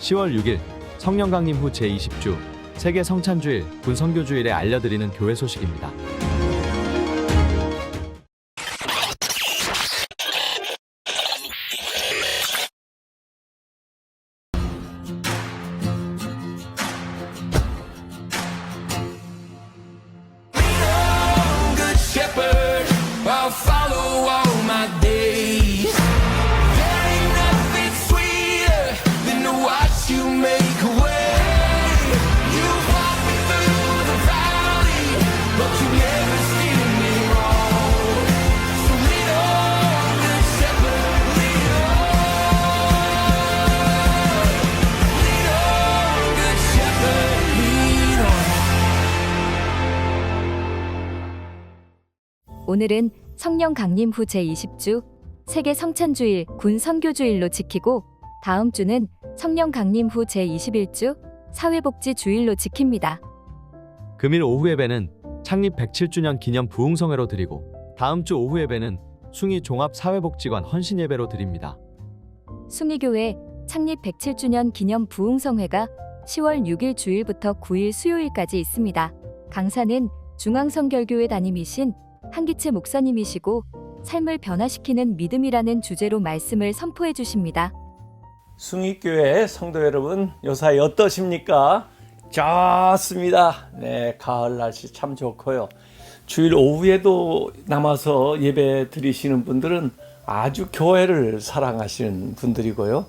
10월 6일 성령 강림 후 제20주 세계 성찬주일 군 선교주일에 알려드리는 교회 소식입니다. 오늘은 성령 강림 후 제20주 세계 성찬주일 군 선교주일로 지키고 다음 주는 성령 강림 후 제21주 사회복지 주일로 지킵니다. 금일 오후 예배는 창립 107주년 기념 부흥성회로 드리고 다음 주 오후 예배는 숭이 종합 사회복지관 헌신 예배로 드립니다. 숭이교회 창립 107주년 기념 부흥성회가 10월 6일 주일부터 9일 수요일까지 있습니다. 강사는 중앙성결교회 담임이신 한기채 목사님이시고 삶을 변화시키는 믿음이라는 주제로 말씀을 선포해 주십니다. 숭익교회 성도 여러분 요사이 어떠십니까? 좋습니다. 네, 가을 날씨 참 좋고요. 주일 오후에도 남아서 예배 드리시는 분들은 아주 교회를 사랑하시는 분들이고요.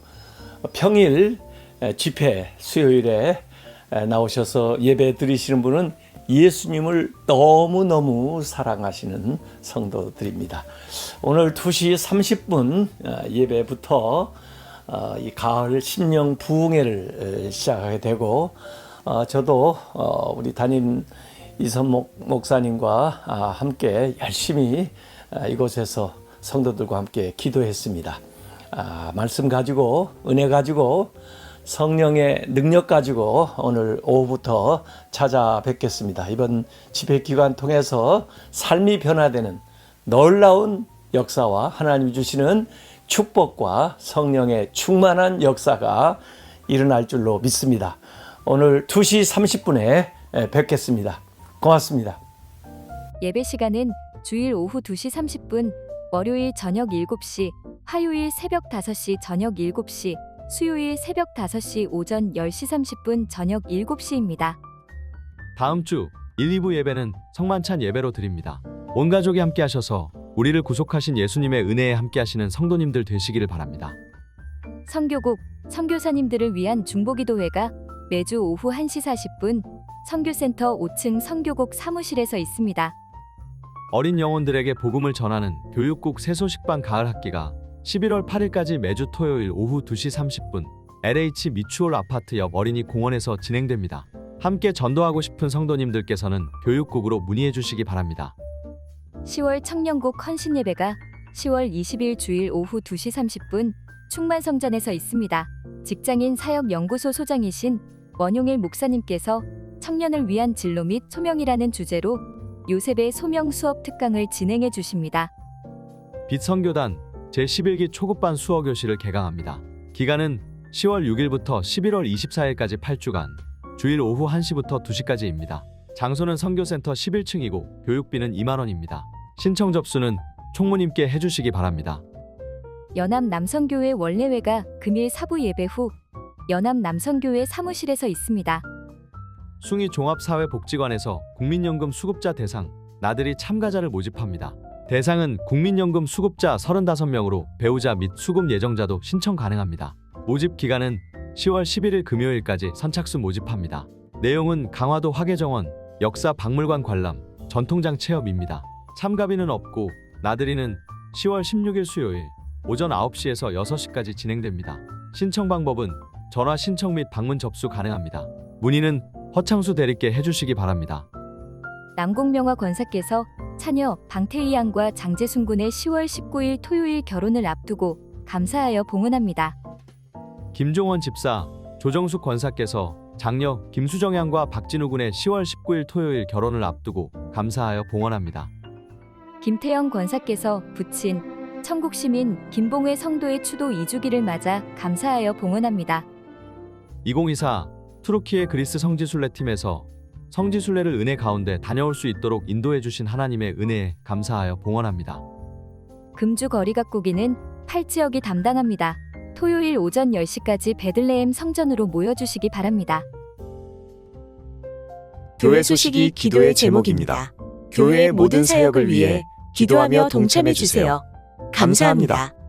평일 에, 집회 수요일에 에, 나오셔서 예배 드리시는 분은 예수님을 너무너무 사랑하시는 성도들입니다. 오늘 2시 30분 어, 예배부터 어, 이 가을 심령 부흥회를 에, 시작하게 되고 어, 저도 어, 우리 담임 이선목 목사님과 아, 함께 열심히 아, 이곳에서 성도들과 함께 기도했습니다. 아, 말씀 가지고 은혜 가지고 성령의 능력 가지고 오늘 오후부터 찾아뵙겠습니다. 이번 집회 기간 통해서 삶이 변화되는 놀라운 역사와 하나님이 주시는 축복과 성령의 충만한 역사가 일어날 줄로 믿습니다. 오늘 2시 30분에 뵙겠습니다. 고맙습니다. 예배 시간은 주일 오후 2시 30분, 월요일 저녁 7시, 화요일 새벽 5시 저녁 7시, 수요일 새벽 5시 오전 10시 30분 저녁 7시입니다. 다음 주 1, 2부 예배는 성만찬 예배로 드립니다. 온 가족이 함께 하셔서 우리를 구속하신 예수님의 은혜에 함께 하시는 성도님들 되시기를 바랍니다. 성교국, 선교사님들을 위한 중보기도회가 매주 오후 1시 40분 선교센터 5층 성교국 사무실에서 있습니다. 어린 영혼들에게 복음을 전하는 교육국 새소식반 가을 학기가 11월 8일까지 매주 토요일 오후 2시 30분 LH 미추홀 아파트 옆 어린이 공원에서 진행됩니다. 함께 전도하고 싶은 성도님들께서는 교육국으로 문의해 주시기 바랍니다. 10월 청년국 헌신 예배가 10월 20일 주일 오후 2시 30분 충만성전에서 있습니다. 직장인 사역연구소 소장이신 원용일 목사님께서 청년을 위한 진로 및 소명이라는 주제로 요셉의 소명 수업 특강을 진행해 주십니다. 빛성교단 제11기 초급반 수어 교실을 개강합니다. 기간은 10월 6일부터 11월 24일까지 8주간 주일 오후 1시부터 2시까지입니다. 장소는 선교센터 11층이고 교육비는 2만 원입니다. 신청 접수는 총무님께 해주시기 바랍니다. 연합 남성교회 원례회가 금일 사부 예배 후 연합 남성교회 사무실에서 있습니다. 숭이 종합사회복지관에서 국민연금 수급자 대상 나들이 참가자를 모집합니다. 대상은 국민연금 수급자 35명으로 배우자 및 수급 예정자도 신청 가능합니다. 모집 기간은 10월 11일 금요일까지 선착순 모집합니다. 내용은 강화도 화계정원, 역사 박물관 관람, 전통장 체험입니다. 참가비는 없고 나들이는 10월 16일 수요일 오전 9시에서 6시까지 진행됩니다. 신청 방법은 전화 신청 및 방문 접수 가능합니다. 문의는 허창수 대리께 해주시기 바랍니다. 남공명화 권사께서 차녀 방태희 양과 장재순 군의 10월 19일 토요일 결혼을 앞두고 감사하여 봉헌합니다. 김종원 집사, 조정숙 권사께서 장녀 김수정 양과 박진우 군의 10월 19일 토요일 결혼을 앞두고 감사하여 봉헌합니다. 김태영 권사께서 부친 천국 시민 김봉회 성도의 추도 2주기를 맞아 감사하여 봉헌합니다. 2024 투르키의 그리스 성지순례 팀에서 성지순례를 은혜 가운데 다녀올 수 있도록 인도해 주신 하나님의 은혜에 감사하여 봉헌합니다. 금주 거리 가꾸기는 팔지역이 담당합니다. 토요일 오전 10시까지 베들레헴 성전으로 모여주시기 바랍니다. 교회 소식이 기도의 제목입니다. 교회의 모든 사역을 위해 기도하며 동참해 주세요. 감사합니다.